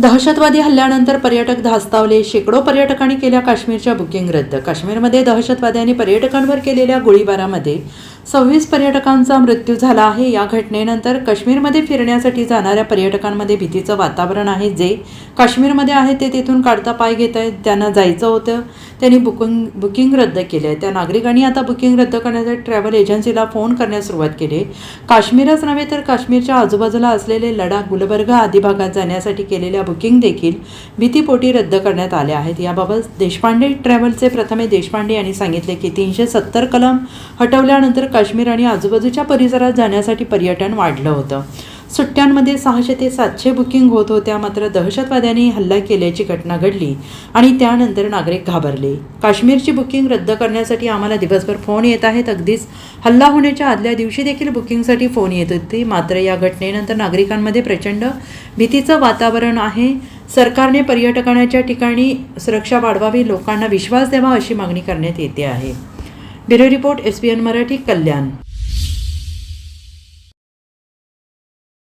दहशतवादी हल्ल्यानंतर पर्यटक धास्तावले. शेकडो पर्यटकांनी केल्या काश्मीरच्या बुकिंग रद्द. काश्मीरमध्ये दहशतवाद्यांनी पर्यटकांवर केलेल्या गोळीबारामध्ये सव्वीस पर्यटकांचा मृत्यू झाला आहे. या घटनेनंतर काश्मीरमध्ये फिरण्यासाठी जाणाऱ्या पर्यटकांमध्ये भीतीचं वातावरण आहे. जे काश्मीरमध्ये आहे ते तिथून काढता पाय घेत आहेत. त्यांना जायचं होतं. त्यांनी बुकिंग बुकिंग रद्द केलं आहे. त्या नागरिकांनी आता बुकिंग रद्द करण्यासाठी ट्रॅव्हल एजन्सीला फोन करण्यास सुरुवात केली काश्मीरच नव्हे तर काश्मीरच्या आजूबाजूला असलेले लडाख गुलबर्गा आदी भागात जाण्यासाठी केलेल्या बुकिंग देखील भीतीपोटी रद्द करण्यात आल्या आहेत. याबाबत देशपांडे ट्रॅव्हलचे प्रथमे देशपांडे यांनी सांगितले की तीनशे सत्तर कलम हटवल्यानंतर काश्मीर आणि आजूबाजूच्या परिसरात जाण्यासाठी पर्यटन वाढलं होतं. सुट्ट्यांमध्ये सहाशे ते सातशे बुकिंग होत होत्या मात्र दहशतवाद्यांनी हल्ला केल्याची घटना घडली आणि त्यानंतर नागरिक घाबरले. काश्मीरची बुकिंग रद्द करण्यासाठी आम्हाला दिवसभर फोन येत आहेत. अगदीच हल्ला होण्याच्या आदल्या दिवशी देखील बुकिंगसाठी फोन येत होते. मात्र या घटनेनंतर नागरिकांमध्ये प्रचंड भीतीचं वातावरण आहे. सरकारने पर्यटकांच्या ठिकाणी सुरक्षा वाढवावी लोकांना विश्वास द्यावा अशी मागणी करण्यात येते आहे. Bureau report S B N Marathi Kalyan.